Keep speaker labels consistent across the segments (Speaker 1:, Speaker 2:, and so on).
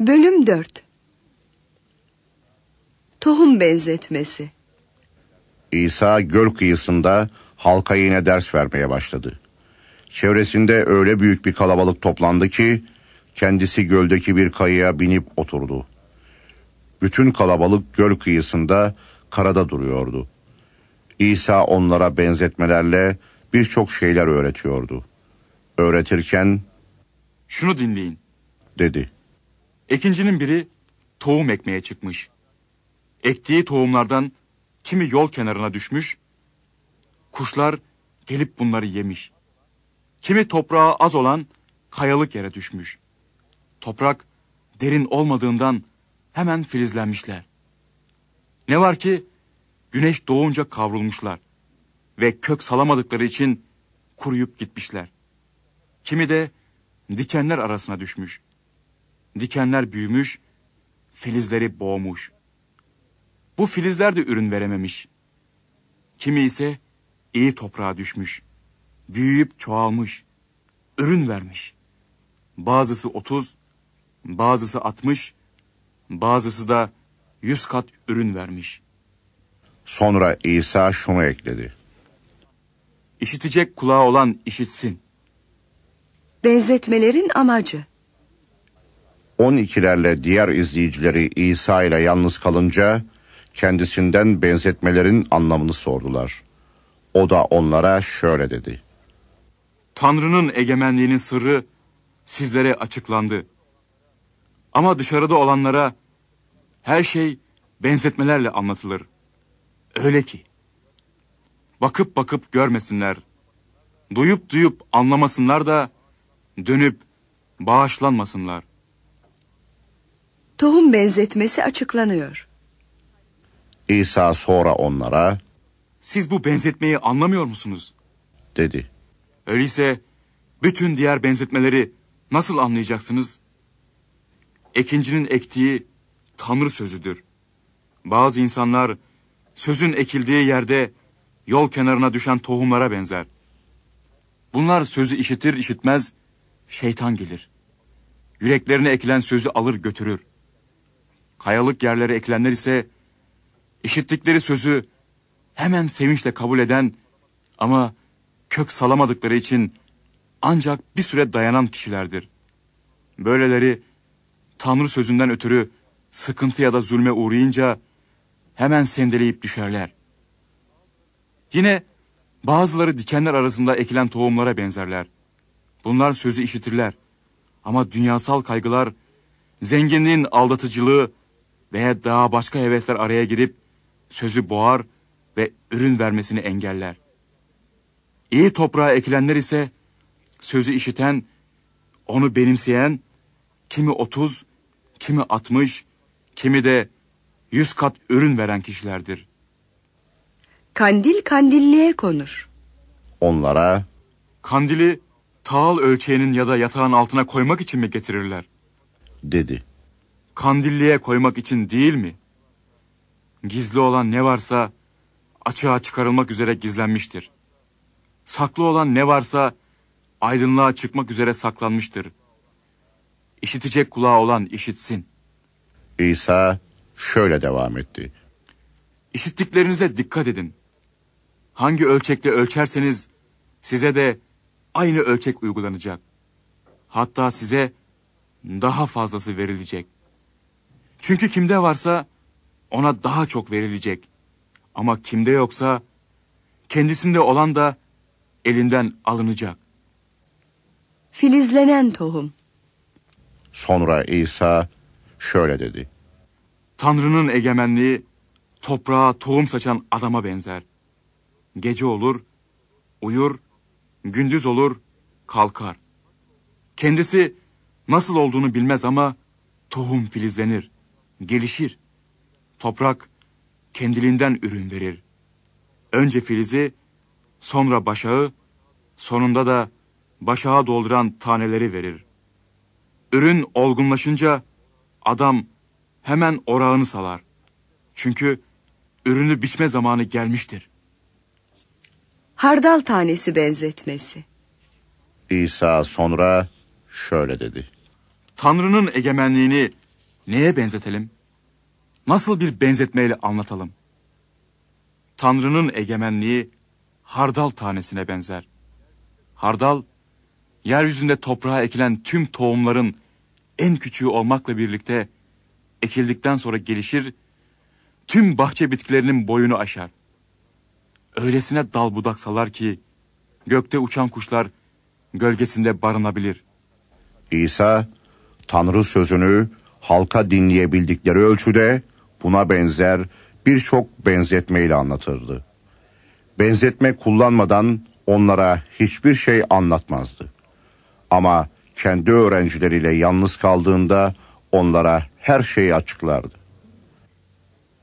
Speaker 1: Bölüm 4 Tohum benzetmesi
Speaker 2: İsa göl kıyısında halka yine ders vermeye başladı. Çevresinde öyle büyük bir kalabalık toplandı ki kendisi göldeki bir kayaya binip oturdu. Bütün kalabalık göl kıyısında karada duruyordu. İsa onlara benzetmelerle birçok şeyler öğretiyordu. Öğretirken
Speaker 3: Şunu dinleyin.
Speaker 2: dedi.
Speaker 3: Ekincinin biri tohum ekmeye çıkmış. Ektiği tohumlardan kimi yol kenarına düşmüş, kuşlar gelip bunları yemiş. Kimi toprağı az olan kayalık yere düşmüş. Toprak derin olmadığından hemen filizlenmişler. Ne var ki güneş doğunca kavrulmuşlar ve kök salamadıkları için kuruyup gitmişler. Kimi de dikenler arasına düşmüş. Dikenler büyümüş, filizleri boğmuş. Bu filizler de ürün verememiş. Kimi ise iyi toprağa düşmüş. Büyüyüp çoğalmış, ürün vermiş. Bazısı otuz, bazısı altmış, bazısı da yüz kat ürün vermiş.
Speaker 2: Sonra İsa şunu ekledi.
Speaker 3: İşitecek kulağı olan işitsin.
Speaker 1: Benzetmelerin amacı
Speaker 2: 12'lerle diğer izleyicileri İsa ile yalnız kalınca kendisinden benzetmelerin anlamını sordular. O da onlara şöyle dedi.
Speaker 3: Tanrı'nın egemenliğinin sırrı sizlere açıklandı. Ama dışarıda olanlara her şey benzetmelerle anlatılır. Öyle ki bakıp bakıp görmesinler. Duyup duyup anlamasınlar da dönüp bağışlanmasınlar.
Speaker 1: Tohum benzetmesi açıklanıyor.
Speaker 2: İsa sonra onlara
Speaker 3: Siz bu benzetmeyi anlamıyor musunuz?
Speaker 2: dedi.
Speaker 3: Öyleyse bütün diğer benzetmeleri nasıl anlayacaksınız? Ekincinin ektiği Tanrı sözüdür. Bazı insanlar sözün ekildiği yerde yol kenarına düşen tohumlara benzer. Bunlar sözü işitir işitmez şeytan gelir. Yüreklerine ekilen sözü alır götürür. Kayalık yerlere ekilenler ise işittikleri sözü hemen sevinçle kabul eden ama kök salamadıkları için ancak bir süre dayanan kişilerdir. Böyleleri Tanrı sözünden ötürü sıkıntı ya da zulme uğrayınca hemen sendeleyip düşerler. Yine bazıları dikenler arasında ekilen tohumlara benzerler. Bunlar sözü işitirler. Ama dünyasal kaygılar, zenginliğin aldatıcılığı veya daha başka hevesler araya girip sözü boğar ve ürün vermesini engeller. İyi toprağa ekilenler ise sözü işiten, onu benimseyen, kimi otuz, kimi altmış, kimi de yüz kat ürün veren kişilerdir.
Speaker 1: Kandil kandilliğe konur.
Speaker 2: Onlara
Speaker 3: Kandili tağıl ölçeğinin ya da yatağın altına koymak için mi getirirler?
Speaker 2: dedi.
Speaker 3: Kandilliğe koymak için değil mi? Gizli olan ne varsa açığa çıkarılmak üzere gizlenmiştir. Saklı olan ne varsa aydınlığa çıkmak üzere saklanmıştır. İşitecek kulağı olan işitsin.
Speaker 2: İsa şöyle devam etti.
Speaker 3: İşittiklerinize dikkat edin. Hangi ölçekte ölçerseniz size de aynı ölçek uygulanacak. Hatta size daha fazlası verilecek. Çünkü kimde varsa ona daha çok verilecek. Ama kimde yoksa kendisinde olan da elinden alınacak.
Speaker 1: Filizlenen tohum.
Speaker 2: Sonra İsa şöyle dedi.
Speaker 3: Tanrı'nın egemenliği toprağa tohum saçan adama benzer. Gece olur, uyur, gündüz olur, kalkar. Kendisi nasıl olduğunu bilmez ama tohum filizlenir, gelişir. Toprak kendiliğinden ürün verir. Önce filizi, sonra başağı, sonunda da başağa dolduran taneleri verir. Ürün olgunlaşınca adam hemen orağını salar. Çünkü ürünü biçme zamanı gelmiştir.
Speaker 1: Hardal tanesi benzetmesi.
Speaker 2: İsa sonra şöyle dedi.
Speaker 3: Tanrı'nın egemenliğini Neye benzetelim? Nasıl bir benzetmeyle anlatalım? Tanrı'nın egemenliği hardal tanesine benzer. Hardal, yeryüzünde toprağa ekilen tüm tohumların en küçüğü olmakla birlikte ekildikten sonra gelişir, tüm bahçe bitkilerinin boyunu aşar. Öylesine dal budak salar ki gökte uçan kuşlar gölgesinde barınabilir.
Speaker 2: İsa Tanrı sözünü halka dinleyebildikleri ölçüde buna benzer birçok benzetmeyle anlatırdı. Benzetme kullanmadan onlara hiçbir şey anlatmazdı. Ama kendi öğrencileriyle yalnız kaldığında onlara her şeyi açıklardı.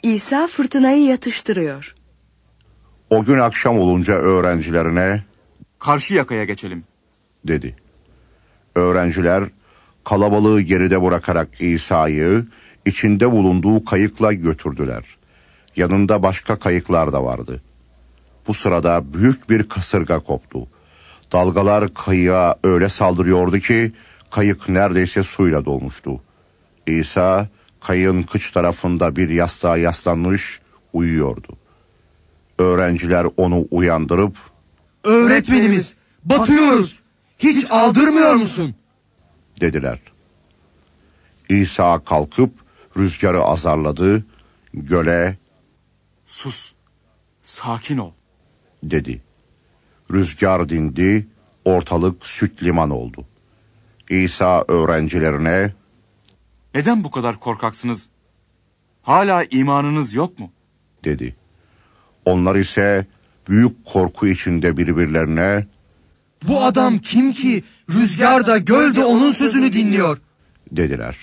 Speaker 1: İsa fırtınayı yatıştırıyor.
Speaker 2: O gün akşam olunca öğrencilerine
Speaker 3: Karşı yakaya geçelim.
Speaker 2: dedi. Öğrenciler kalabalığı geride bırakarak İsa'yı içinde bulunduğu kayıkla götürdüler. Yanında başka kayıklar da vardı. Bu sırada büyük bir kasırga koptu. Dalgalar kayığa öyle saldırıyordu ki kayık neredeyse suyla dolmuştu. İsa kayığın kıç tarafında bir yastığa yaslanmış uyuyordu. Öğrenciler onu uyandırıp
Speaker 4: Öğretmenimiz, batıyoruz. Hiç aldırmıyor musun?
Speaker 2: Dediler. İsa kalkıp rüzgarı azarladı, göle
Speaker 3: Sus, sakin ol.
Speaker 2: dedi. Rüzgar dindi, ortalık süt liman oldu. İsa öğrencilerine
Speaker 3: Neden bu kadar korkaksınız? Hala imanınız yok mu?
Speaker 2: dedi. Onlar ise büyük korku içinde birbirlerine
Speaker 4: Bu adam kim ki rüzgar da göl de onun sözünü dinliyor?
Speaker 2: dediler.